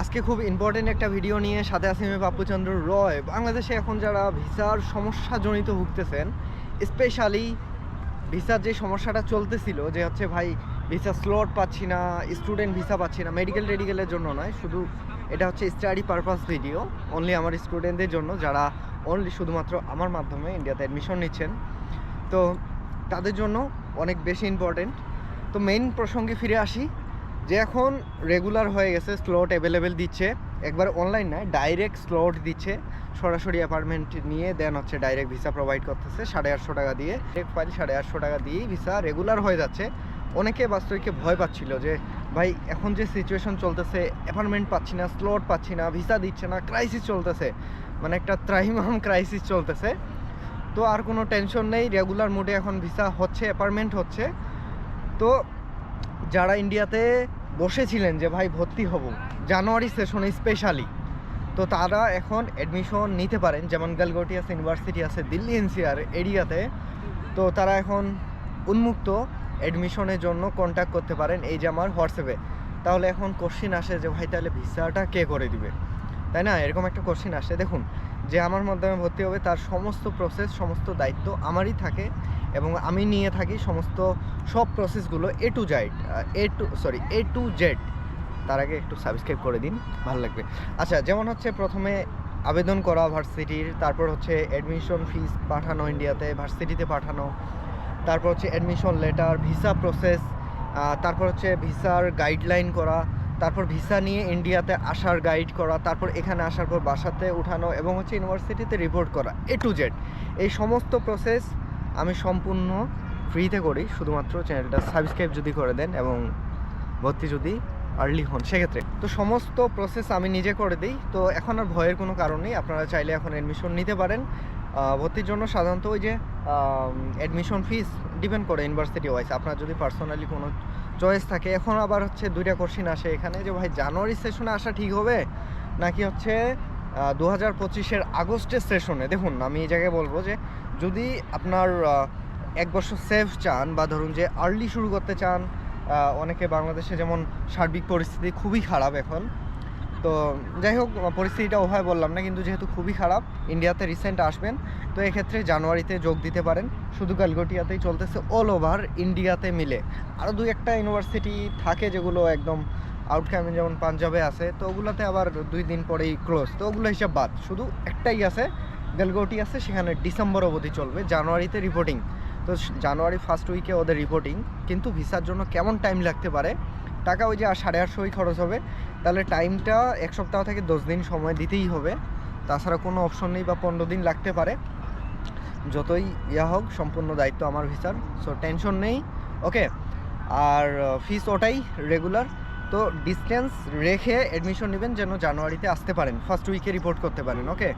আজকে খুব ইম্পর্টেন্ট একটা ভিডিও নিয়ে সাথে আছি আমি বাপুচন্দ্র রয়। বাংলাদেশে এখন যারা ভিসার সমস্যাজনিত ভুগতেছেন স্পেশালি ভিসার যে সমস্যাটা চলতেছিল যে হচ্ছে ভাই ভিসা স্লট পাচ্ছি না স্টুডেন্ট ভিসা পাচ্ছি না মেডিকেল টেডিকেলের জন্য নয়, শুধু এটা হচ্ছে স্টাডি পারপাস ভিডিও অনলি আমার স্টুডেন্টদের জন্য যারা অনলি শুধুমাত্র আমার মাধ্যমে ইন্ডিয়াতে অ্যাডমিশন নিচ্ছেন। তো তাদের জন্য অনেক বেশি ইম্পর্টেন্ট তো মেইন প্রসঙ্গে ফিরে আসি। যে এখন রেগুলার হয়ে গেছে স্লট অ্যাভেলেবেল দিচ্ছে। একবার অনলাইন নয় ডাইরেক্ট স্লট দিচ্ছে। সরাসরি অ্যাপার্টমেন্ট নিয়ে দেন হচ্ছে ডাইরেক্ট ভিসা প্রোভাইড করতেছে, সাড়ে আটশো টাকা দিয়ে। এক ফাইল সাড়ে আটশো টাকা দিয়েই ভিসা রেগুলার হয়ে যাচ্ছে। অনেকে বাস্তবিকে ভয় পাচ্ছিল যে, ভাই, এখন যে সিচুয়েশন চলতেছে অ্যাপার্টমেন্ট পাচ্ছি না স্লট পাচ্ছি না ভিসা দিচ্ছে না ক্রাইসিস চলতেছে। মানে একটা ত্রাহিমাম ক্রাইসিস চলতেছে। তো আর কোনো টেনশন নেই রেগুলার মোডে এখন ভিসা হচ্ছে অ্যাপার্টমেন্ট হচ্ছে। তো যারা ইন্ডিয়াতে বসেছিলেন যে, ভাই, ভর্তি হব। জানুয়ারি সেশনে স্পেশালি তো তারা এখন অ্যাডমিশন নিতে পারেন, যেমন গালগোটিয়াস ইউনিভার্সিটি আছে, দিল্লি এনসিআর এরিয়াতে। তো তারা এখন উন্মুক্ত অ্যাডমিশনের জন্য কন্ট্যাক্ট করতে পারেন, এই যে আমার হোয়াটসঅ্যাপে। তাহলে এখন কোশ্চিন আসে যে, ভাই, তাহলে ভিসাটা কে করে দিবে? তাই না? এরকম একটা কোশ্চিন আসে। দেখুন, যে আমার মাধ্যমে ভর্তি হবে, তার সমস্ত প্রসেস সমস্ত দায়িত্ব আমারই থাকে। এবং আমি নিয়ে থাকি সমস্ত সব প্রসেসগুলো A to Z A to sorry A to Z তার আগে একটু সাবস্ক্রাইব করে দিন, ভালো লাগবে। আচ্ছা যেমন হচ্ছে প্রথমে আবেদন করা ভার্সিটির, তারপর হচ্ছে অ্যাডমিশন ফিস পাঠানো ইন্ডিয়াতে ভার্সিটিতে পাঠানো, তারপর হচ্ছে অ্যাডমিশন লেটার ভিসা প্রসেস তারপর হচ্ছে ভিসার গাইডলাইন করা, তারপর ভিসা নিয়ে ইন্ডিয়াতে আসার গাইড করা, তারপর এখানে আসার পর বাসাতে উঠানো এবং হচ্ছে ইউনিভার্সিটিতে রিপোর্ট করা এ টু জেড এই সমস্ত প্রসেস আমি সম্পূর্ণ ফ্রিতে করি, শুধুমাত্র চ্যানেলটা সাবস্ক্রাইব যদি করে দেন এবং ভর্তি যদি আর্লি হন, সেক্ষেত্রে। তো সমস্ত প্রসেস আমি নিজে করে দিই, তো এখন আর ভয়ের কোনো কারণ নেই, আপনারা চাইলে এখন অ্যাডমিশন নিতে পারেন। ভর্তির জন্য সাধারণত ওই যে অ্যাডমিশন ফিস ডিপেন্ড করে ইউনিভার্সিটি ওয়াইজ আপনার যদি পার্সোনালি কোনো চয়েস থাকে, এখন আবার হচ্ছে দুইটা কোশ্চিন আসে এখানে যে, ভাই, জানুয়ারি সেশনে আসা ঠিক হবে? নাকি হচ্ছে দু হাজার পঁচিশের আগস্টের সেশনে দেখুন, আমি এই জায়গায় বলব যে যদি আপনার এক বছর সেফ চান বা ধরুন যে আর্লি শুরু করতে চান অনেকে বাংলাদেশে যেমন সার্বিক পরিস্থিতি খুবই খারাপ এখন, তো যাই হোক পরিস্থিতিটা ওভাবে বললাম না, কিন্তু যেহেতু খুবই খারাপ, ইন্ডিয়াতে রিসেন্ট আসবেন, তো এক্ষেত্রে জানুয়ারিতে যোগ দিতে পারেন। শুধু গালগোটিয়াতেই চলতেছে অল ওভার ইন্ডিয়াতে মিলে। আরও দু একটা ইউনিভার্সিটি থাকে যেগুলো একদম আউটকামে যেমন পাঞ্জাবে আছে, তো ওগুলোতে আবার দুই দিন পরেই ক্লোজ তো ওগুলো হিসাব বাদ, শুধু একটাই আছে গালগোটি আছে, সেখানে ডিসেম্বর অবধি চলবে জানুয়ারিতে রিপোর্টিং তো জানুয়ারি ফার্স্ট উইকে ওদের রিপোর্টিং কিন্তু ভিসার জন্য কেমন টাইম লাগতে পারে? টাকা ওই যে আর সাড়ে আটশোই খরচ হবে, তাহলে টাইমটা এক সপ্তাহ থেকে দশ দিন সময় দিতেই হবে। তাছাড়া কোনো অপশন নেই বা পনেরো দিন লাগতে পারে। যতই ইয়া হোক, সম্পূর্ণ দায়িত্ব আমার ভিসার সো টেনশন নেই। ওকে আর ফিস ওটাই রেগুলার তো ডিস্টেন্স রেখে অ্যাডমিশন নেবেন যেন জানুয়ারিতে আসতে পারেন। ফার্স্ট উইকে রিপোর্ট করতে পারেন ওকে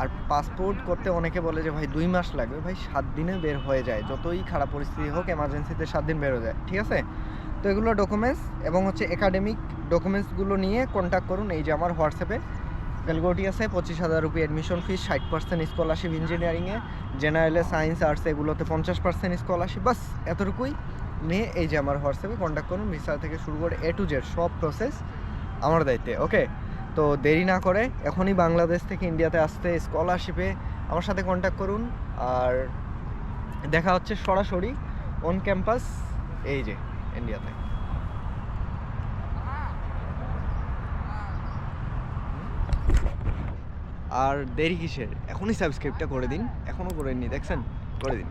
আর পাসপোর্ট করতে অনেকে বলে যে, ভাই, দুই মাস লাগবে। ভাই, সাত দিনে বের হয়ে যায়। যতই খারাপ পরিস্থিতি হোক এমার্জেন্সিতে সাত দিন বের যায়, ঠিক আছে? তো এগুলো ডকুমেন্টস এবং হচ্ছে একাডেমিক ডকুমেন্টসগুলো নিয়ে কন্ট্যাক্ট করুন। এই যে আমার হোয়াটসঅ্যাপে ক্যালগোটি আছে, পঁচিশ হাজার রুপি অ্যাডমিশন ফিস ষাট পার্সেন্ট স্কলারশিপ ইঞ্জিনিয়ারিংয়ে জেনারেলে সায়েন্স আর্টস এগুলোতে পঞ্চাশ পার্সেন্ট স্কলারশিপ বাস, এতটুকুই। নিয়ে এই যে আমার হোয়াটসঅ্যাপে কন্ট্যাক্ট করুন ভিসা থেকে শুরু করে এ টু জেড সব প্রসেস আমার দায়িত্বে ওকে তো দেরি না করে এখনই বাংলাদেশ থেকে ইন্ডিয়াতে আসতে স্কলারশিপে আমার সাথে কন্ট্যাক্ট করুন আর দেখা হচ্ছে সরাসরি অন ক্যাম্পাস এই যে ইন্ডিয়াতে আর দেরি কিসের? এখনই সাবস্ক্রাইবটা করে দিন, এখনও করেননি দেখছেন? করে দিন।